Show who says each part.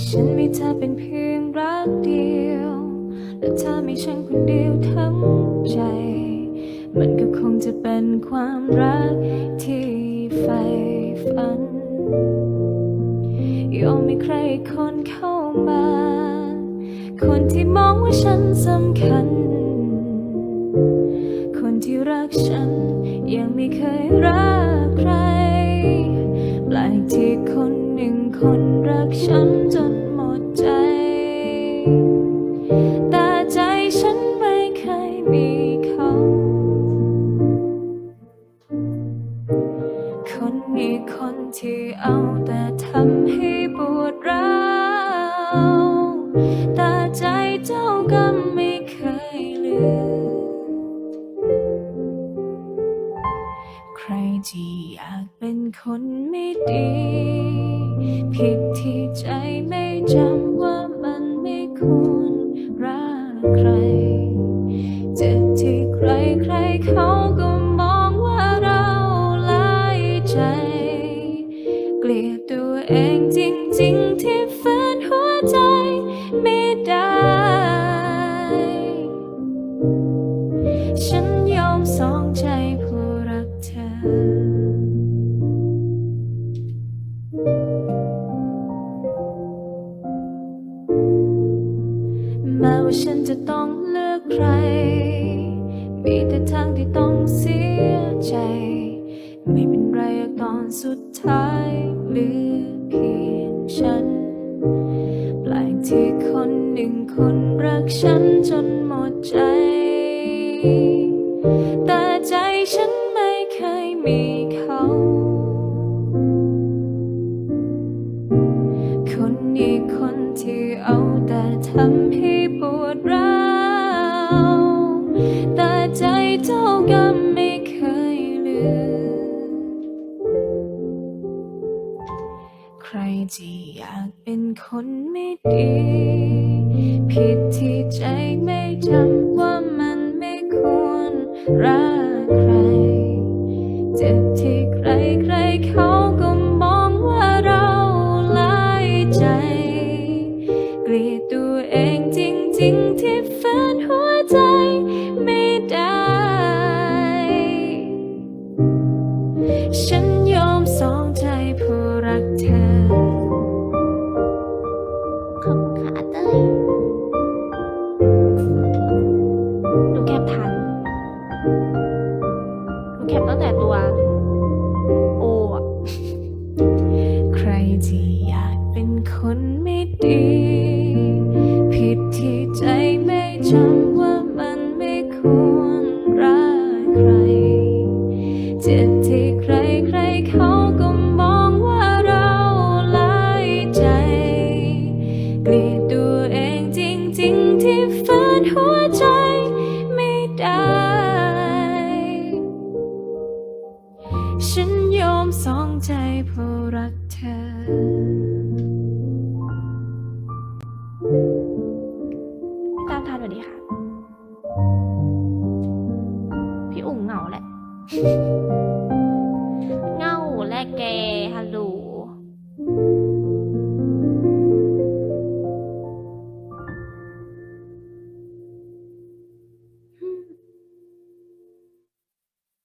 Speaker 1: ฉันมีเธอเป็นเพียงรักเดียว และเธอมีฉันคนเดียวทั้งใจ มันก็คงจะเป็นความรักที่ใฝ่ฝัน ยอมมีใครคนเข้ามา คนที่มองว่าฉันสำคัญ คนที่รักฉันยังไม่เคยรักใครแปลกที่คน คนรักฉันจนหมดใจ แต่ใจฉันไม่เคยมีเขา คนอีกคนที่เอาแต่ทำให้ปวดร้าว ใครที่อยากเป็นคนไม่ดี ผิดที่ใจไม่จำว่ามันไม่ควร แม้ว่าฉันจะต้องเลือกใคร มีแต่ทางที่ต้องเสียใจ ไม่เป็นไรกตอนสุดท้ายเหลือเพียงฉัน แปลกที่คนหนึ่งคนรักฉันจนหมดใจ แต่ใจฉันไม่เคยมีเขา คนอีกคนที่เอาแต่ทำ รที่อยากเป็นคนไม่ดี ผิดที่ใจไม่จำว่ามันไม่ควรรัก หนูแคปตั้งแต่ตัว โออะใครที่อยากเป็นคนไม่ดี ผิดที่ใจไม่จำ ฉันยอมสองใจเพ
Speaker 2: ราะรักเธอตามทานสวั
Speaker 1: ดีค่ะ พี่อุ๋งเหงาแหละ เงาและแก